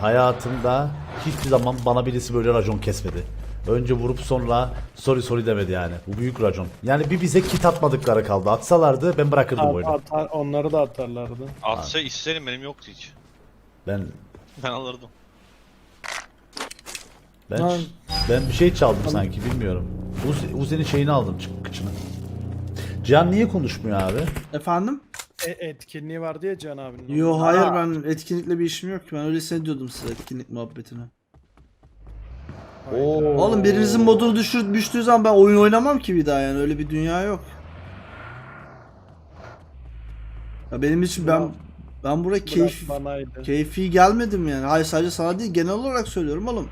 Hayatımda hiçbir zaman bana birisi böyle racon kesmedi. Önce vurup sonra sorry sorry demedi yani. Bu büyük racon. Yani bir bize kit atmadıkları kaldı. Atsalardı ben bırakırdım At- oyunu. atar- onları da atarlardı. Atsa isterim benim yoktu hiç. Ben Ben alırdım. ben Lan. ben bir şey çaldım sanki bilmiyorum. Uzi, Uzi'nin şeyini aldım çık kıçını. Cihan niye konuşmuyor abi? Efendim? E, etkinliği vardı ya Can abinin. Yo hayır ben etkinlikle bir işim yok ki. Ben öylesine diyordum size etkinlik muhabbetine. Oo. Oğlum birinizin modunu düşür, düştüğü zaman ben oyun oynamam ki bir daha yani öyle bir dünya yok. Ya benim için ben ben buraya keyif Bırak banaydı. keyfi gelmedim yani. Hayır sadece sana değil genel olarak söylüyorum oğlum.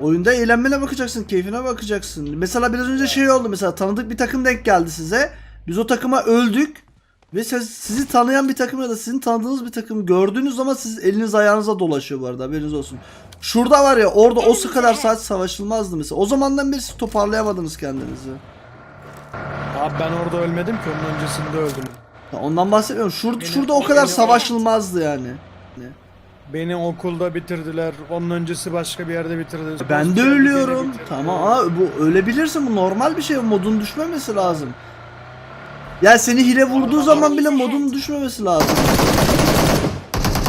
Oyunda eğlenmene bakacaksın, keyfine bakacaksın. Mesela biraz önce şey oldu mesela tanıdık bir takım denk geldi size. Biz o takıma öldük. Ve siz, sizi tanıyan bir takım ya da sizin tanıdığınız bir takım gördüğünüz zaman siz eliniz ayağınıza dolaşıyor bu arada haberiniz olsun. Şurada var ya orada o kadar saat savaşılmazdı mesela. O zamandan beri siz toparlayamadınız kendinizi. Abi ben orada ölmedim ki onun öncesinde öldüm. Ya ondan bahsetmiyorum. Şur, Benim- şurada o kadar savaşılmazdı yani. Beni okulda bitirdiler. Onun öncesi başka bir yerde bitirdiler. Ben de beni ölüyorum. Tamam abi bu ölebilirsin bu normal bir şey. Modun düşmemesi lazım. Ya seni hile vurduğu zaman bile modun düşmemesi lazım.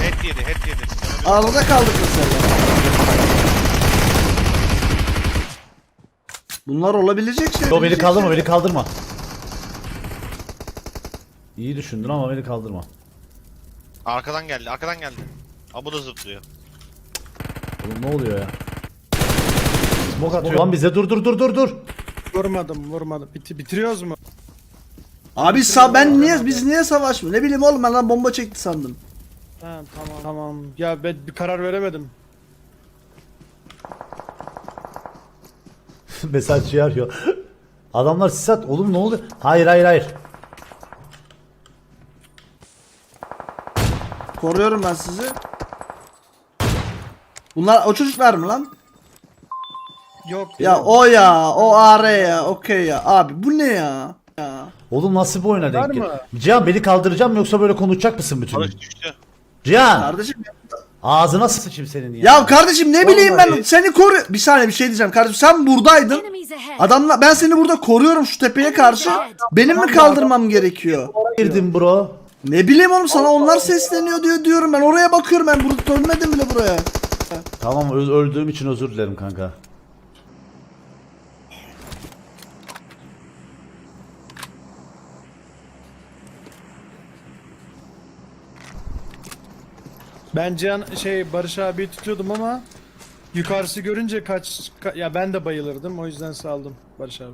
Head yedi, head yedi. Arada kaldık mesela. Bunlar olabilecek şey. Yo beni kaldırma beni kaldırma. İyi düşündün ama beni kaldırma. Arkadan geldi, arkadan geldi. Aa bu da zıplıyor. Oğlum ne oluyor ya? Smoke atıyor. Lan bize dur dur dur dur dur. Vurmadım vurmadım. Biti- bitiriyoruz mu? Abi sa ben niye biz niye savaşmıyor? Ne bileyim oğlum ben lan bomba çekti sandım. Ha, tamam. Tamam. Ya ben bir karar veremedim. Mesajcı arıyor. Adamlar sis at. Oğlum ne oluyor? Hayır hayır hayır. Koruyorum ben sizi. Bunlar o çocuklar mı lan? Yok. Ya o ya, o AR ya, okey ya. Abi bu ne ya? Ya. Oğlum nasıl bir oyuna denk gel- mı? Cihan beni kaldıracağım mı yoksa böyle konuşacak mısın bütün gün? Barış düştü. Cihan! Kardeşim Ağzına sıçayım senin ya. ya kardeşim ne bileyim ben seni koru. Bir saniye bir şey diyeceğim kardeşim sen buradaydın. Enemies ahead. Adamla ben seni burada koruyorum şu tepeye karşı. Benim mi kaldırmam gerekiyor? girdim bro. Ne bileyim oğlum sana onlar sesleniyor diyor diyorum ben oraya bakıyorum ben burada dönmedim bile buraya. Tamam ö- öldüğüm için özür dilerim kanka. Ben Cihan şey Barış abi tutuyordum ama yukarısı görünce kaç ka- ya ben de bayılırdım o yüzden saldım Barış abi.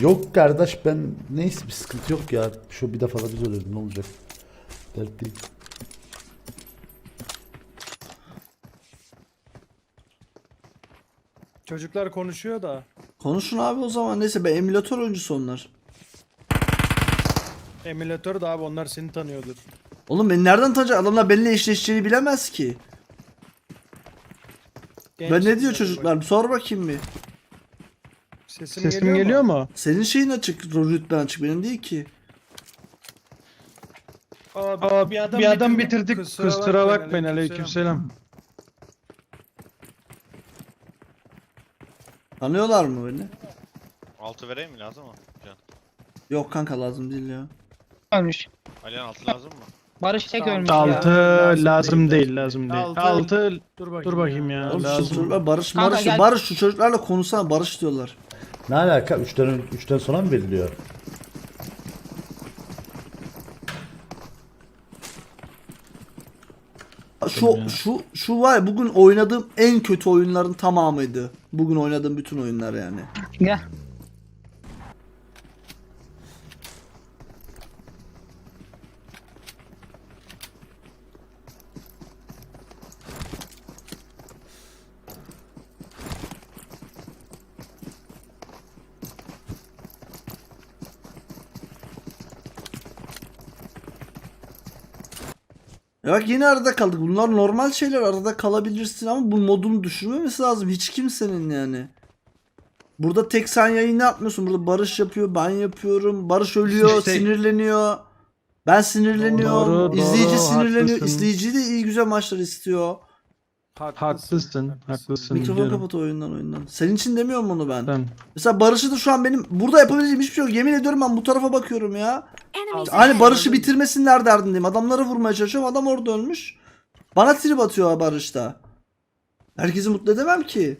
Yok kardeş ben neyse bir sıkıntı yok ya. Şu bir defa da biz ölürüz ne olacak? Dert değil. Çocuklar konuşuyor da. Konuşun abi o zaman neyse ben emülatör oyuncusu onlar. Emülatör de abi onlar seni tanıyordur. Oğlum beni nereden tanıyacak adamlar benimle eşleşeceğini bilemez ki. Genç Ben ne diyor çocuklar. bir sor bakayım bir. Sesim, Sesim geliyor, geliyor mu? mu? Senin şeyin açık rütben açık benim değil ki. Aa, bir adam, bir adam bitirdik. Kusura, Kusura bakmayın, aleykümselam. Tanıyorlar mı beni? Altı vereyim mi lazım mı? Can. Yok kanka lazım değil ya. Ölmüş. Alihan altı lazım mı? Barış tek Tamam. ölmüş Altı ya. lazım lazım değil. lazım değil. Altı- Altı, Dur bakayım, dur bakayım ya. Oğlum şu lazım. çocuklar Barış Kanka Barış gel. Barış şu çocuklarla konuşsana Barış diyorlar. Ne alaka? 3'ten 3'ten sonra mı veriliyor? Şu şu şu var ya bugün oynadığım en kötü oyunların tamamıydı. Bugün oynadığım bütün oyunlar yani. Gel. Ya bak yine arada kaldık. Bunlar normal şeyler arada kalabilirsin ama bu modunu düşürmemesi lazım. Hiç kimsenin yani. Burada tek sen yayın yapmıyorsun. Burada Barış yapıyor, ben yapıyorum. Barış ölüyor, İşte- sinirleniyor. Ben sinirleniyorum. Doğru, izleyici doğru, sinirleniyor. haklısın. İzleyici de iyi güzel maçlar istiyor. Haklısın. Haklısın. Mikrofon biliyorum. kapat oyundan oyundan. Senin için demiyorum bunu ben. Ben. Mesela Barış'ı da şu an benim burada yapabileceğim hiçbir şey yok. Yemin ediyorum ben bu tarafa bakıyorum ya. Hani. Barış'ı bitirmesinler derdindeyim. Adamları vurmaya çalışıyorum. Adam orada ölmüş. Bana trip atıyor Barış da. Herkesi mutlu edemem ki.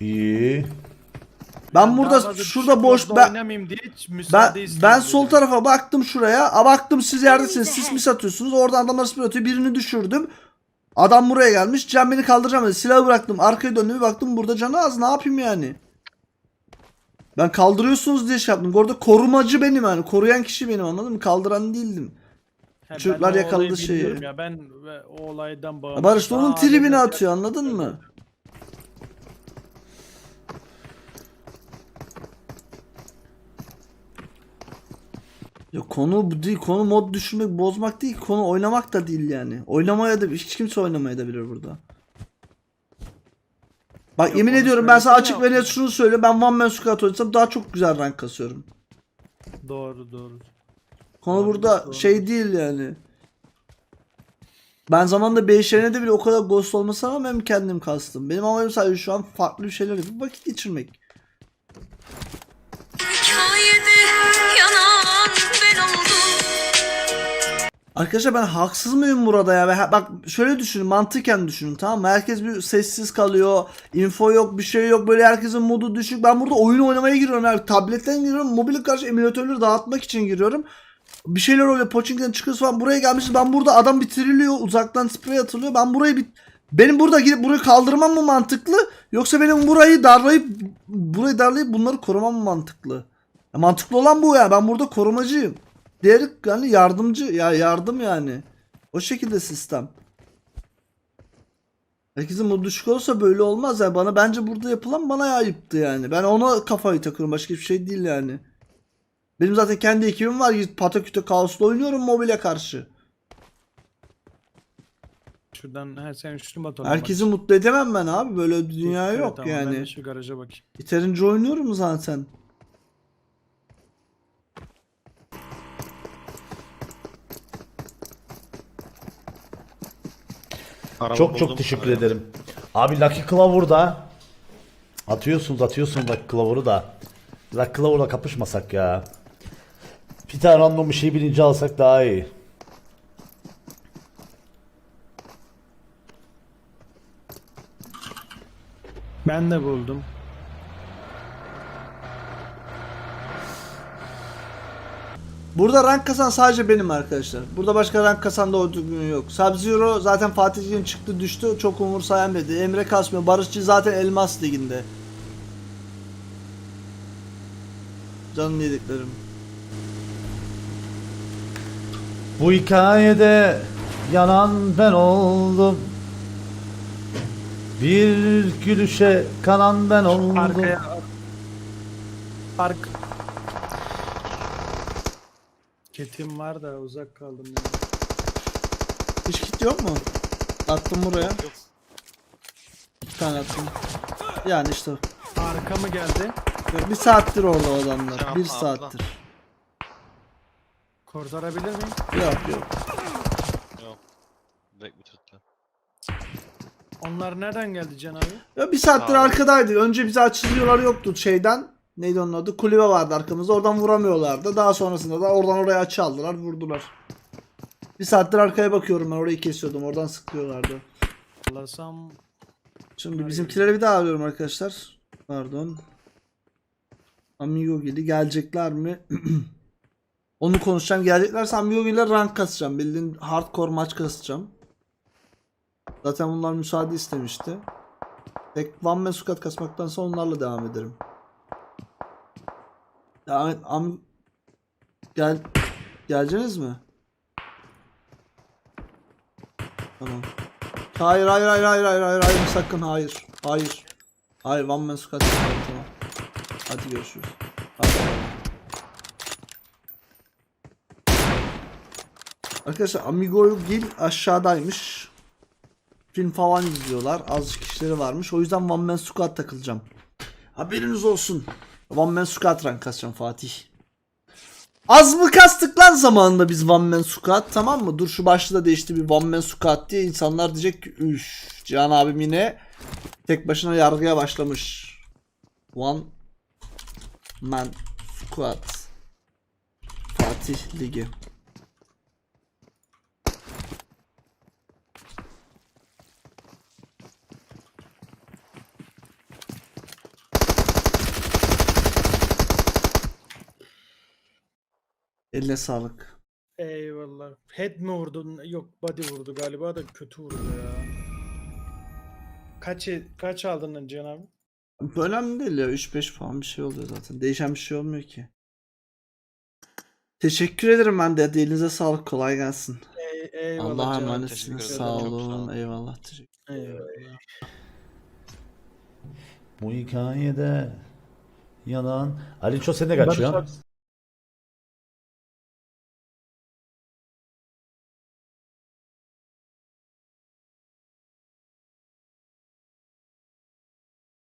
İyi. Ben burada Daha fazla şurada boş ben diye ben, ben sol tarafa baktım şuraya. A baktım siz yerdesiniz. Sis mi satıyorsunuz? Oradan adamlar spray atıyor. Birini düşürdüm. Adam buraya gelmiş. Can beni kaldıracağım dedi. Silahı bıraktım. Arkaya döndüm. Bir baktım burada canı az. Ne yapayım yani? Ben kaldırıyorsunuz diye şey yaptım. Orada korumacı benim yani. Koruyan kişi benim anladın mı? Kaldıran değildim. He, çocuklar yakaladı şeyi. Ya ben o olaydan bağımsız. Barış onun tribini atıyor anladın mı? Ya konu bu değil. Konu mod düşürmek, bozmak değil. Konu oynamak da değil yani. Oynamaya da hiç kimse oynamaya da bilir burada. Bak Yok, yemin ediyorum ben sana açık ve net şunu söyle. Ben One Man Squad oynasam daha çok güzel rank kasıyorum. Doğru doğru. Konu Doğru, burada doğru. şey değil yani. Ben zamanında Beyşehir'e de bile o kadar ghost olmasına rağmen kendim kastım. Benim amacım sadece şu an farklı bir şeyler yapıp vakit geçirmek. Arkadaşlar ben haksız mıyım burada ya? Bak şöyle düşünün mantıken düşünün tamam mı? Herkes bir sessiz kalıyor. Info yok bir şey yok. Böyle herkesin modu düşük. Ben burada oyun oynamaya giriyorum. Yani tabletten giriyorum. Mobile karşı emülatörleri dağıtmak için giriyorum. Bir şeyler oluyor. Poçink'ten çıkıyoruz falan. Buraya gelmişiz. Ben burada adam bitiriliyor. Uzaktan sprey atılıyor. Ben burayı bit benim burada gidip burayı kaldırmam mı mantıklı? Yoksa benim burayı darlayıp burayı darlayıp bunları korumam mı mantıklı? Ya mantıklı olan bu ya. Ben burada korumacıyım. Diğeri yani yardımcı ya yardım yani. O şekilde sistem. Herkesin modu düşük olsa böyle olmaz yani. Bana bence burada yapılan bana ayıptı yani. Ben ona kafayı takıyorum. Başka hiçbir şey değil yani. Benim zaten kendi ekibim var. Pataküte kaosla oynuyorum mobile karşı. Şuradan her sen şunu batalım. Herkesi mutlu edemem ben abi. Böyle dünya Evet, yok tamam, Ben yani. de şu garaja bakayım. Yeterince oynuyorum zaten. Araba Çok çok teşekkür ederim. Abi Lucky Clover'da atıyorsunuz atıyorsunuz Lucky Clover'ı da. Lucky Clover'la kapışmasak ya. Bir tane random bir şey birinci alsak daha iyi. Ben de buldum. Burada rank kasan sadece benim arkadaşlar. Burada başka rank kasan da o düzgün yok. Sub-Zero zaten Fatih'in çıktı düştü. Çok umursayan dedi. Emre kasmıyor. Barışçı zaten Elmas liginde. Canım yediklerim. Bu hikayede yanan ben oldum. Bir gülüşe kanan ben oldum. Arkaya Ark. Ketim var da uzak kaldım ya. Hiç kit yok mu? Attım buraya. İki tane attım. Yani işte. Arka mı geldi? Bir saattir orada o adamlar. Sen Bir saattir. Kurtarabilir miyim? Yok yok. Yok. Direkt bitirdi. Onlar nereden geldi Can abi? Ya bir saattir Abi. arkadaydı. Önce bize açılıyorlar yoktu şeyden. Neydi onun adı? Kulübe vardı arkamızda. Oradan vuramıyorlardı. Daha sonrasında da oradan oraya açı aldılar. Vurdular. Bir saattir arkaya bakıyorum ben. Orayı kesiyordum. Oradan sıkıyorlardı. Lasam Şimdi bizimkileri bir daha arıyorum arkadaşlar. Pardon. Amigo gibi gelecekler mi? Onu konuşacağım. Geleceklerse Amigo ile rank kasacağım. Bildiğin hardcore maç kasacağım. Zaten bunlar müsaade istemişti. Tek Man Squad kasmaktansa onlarla devam ederim. Et. Am Gel geleceğiniz mi? Tamam. Hayır hayır hayır hayır hayır hayır hayır sakın hayır. Hayır. Hayır One Man Squad tamam. Hadi görüşürüz. Hadi. Arkadaşlar Amigo Gil aşağıdaymış. Film falan izliyorlar. Azıcık işleri varmış. O yüzden One Man Squad takılacağım. Haberiniz olsun. One Man Squad rank kasacağım Fatih. Az mı kastık lan zamanında biz One Man Squad tamam mı? Dur şu başlığı da değişti bir One Man Squad diye insanlar diyecek ki üf Cihan abim yine tek başına yargıya başlamış. One Man Squad Fatih Ligi. Eline sağlık. Eyvallah. Head mi vurdun? Yok body vurdu galiba da kötü vurdu ya. Kaç kaç aldın lan Cihan abi? Önemli değil ya 3-5 falan bir şey oluyor zaten. Değişen bir şey olmuyor ki. Teşekkür ederim ben de. Elinize sağlık. Kolay gelsin. Ey, eyvallah Allah'a emanetsiniz. Sağ çok sağ olun. olun. Eyvallah. Teşekkür Eyvallah. Bu hikayede yanan. Ali Ço sen de Barış kaçıyor. abi